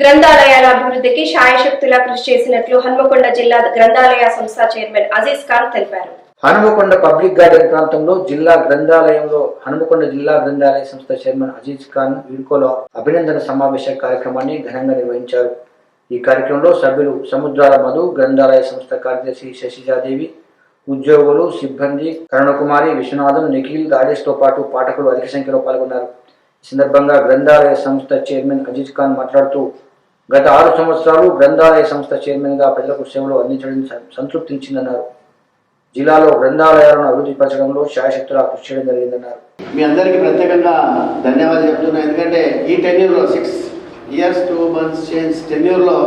గ్రంథాలయాల అభివృద్ధికి శాయశక్తులా కృషి చేసినట్లు హన్మకొండ జిల్లా గ్రంథాలయ సంస్థ చైర్మన్ అజీజ్ ఖాన్ తెలిపారు. హనుమకొండ పబ్లిక్ గార్డెన్ ప్రాంతంలో జిల్లా గ్రంథాలయంలో హనుమకొండ జిల్లా గ్రంథాలయ సంస్థ చైర్మన్ అజీజ్ ఖాన్ వీడ్కోలో అభినందన సమావేశ కార్యక్రమాన్ని ఘనంగా నిర్వహించారు. ఈ కార్యక్రమంలో సభ్యులు సముద్రాల మధు గ్రంథాలయ సంస్థ కార్యదర్శి శశిజాదేవి ఉద్యోగులు సిబ్బంది కరుణకుమారి విశ్వనాథం నిఖిల్ రాజేష్తో పాటు పాఠకులు అధిక సంఖ్యలో పాల్గొన్నారు. సందర్భంగా గ్రంథాలయ సంస్థ చైర్మన్ అజీజ్ ఖాన్ మాట్లాడుతూ గత ఆరు సంవత్సరాలు గ్రంథాలయ సంస్థ చైర్మన్గా ప్రజలకు సేవలు అందించడం సంతృప్తించిందన్నారు. జిల్లాలో గ్రంథాలయాలను అభివృద్ధి పరచడంలో శాయశక్తులా కృషి చేయడం జరిగిందన్నారు. మీ అందరికీ ప్రత్యేకంగా ధన్యవాదాలు చెప్తున్నాను ఎందుకంటే ఈ టెన్యూర్లో six years two months change టెన్యూర్లో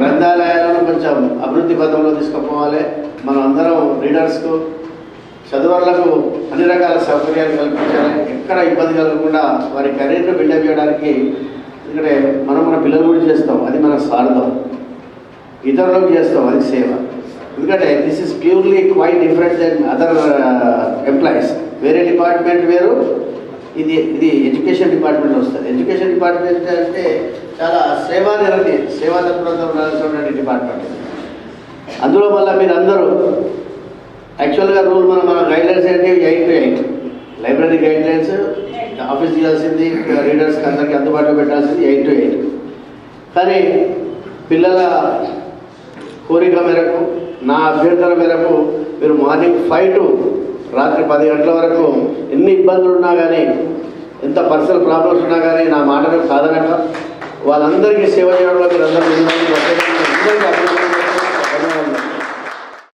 గ్రంథాలయాలను కొంచెం అభివృద్ధి పథంలో తీసుకుపోవాలి. మనం అందరం రీడర్స్కు చదువర్లకు అన్ని రకాల సౌకర్యాలు కల్పించాలి. ఎక్కడ ఇబ్బంది కలగకుండా వారి కెరీర్ను బిల్డప్ చేయడానికి ఎందుకంటే మనం మన పిల్లలు కూడా చేస్తాం. అది మన స్వార్థం. ఇతరులకు చేస్తాం. అది సేవ. ఎందుకంటే this is purely quite different then other employees వేరే డిపార్ట్మెంట్ వేరు. ఇది ఇది ఎడ్యుకేషన్ డిపార్ట్మెంట్ వస్తుంది. ఎడ్యుకేషన్ డిపార్ట్మెంట్ అంటే చాలా సేవా నిరతి సేవా తత్పరత ఉండాల్సినటువంటి డిపార్ట్మెంట్. అందులో మళ్ళీ మీరు అందరూ యాక్చువల్గా రూల్ మన మన గైడ్లైన్స్ ఏంటి? Eight to eight library guidelines office చేయాల్సింది రీడర్స్కి అందరికీ అందుబాటులో పెట్టాల్సింది ఎయిట్ టు ఎయిట్ కానీ పిల్లల కోరిక మేరకు నా అభ్యర్థన మేరకు మీరు మార్నింగ్ ఫైవ్ టు రాత్రి పది గంటల వరకు ఎన్ని ఇబ్బందులు ఉన్నా కానీ ఎంత పర్సనల్ ప్రాబ్లమ్స్ ఉన్నా కానీ నా మాటను కాదనక వాళ్ళందరికీ సేవ చేయడంలో మీరు అందరూ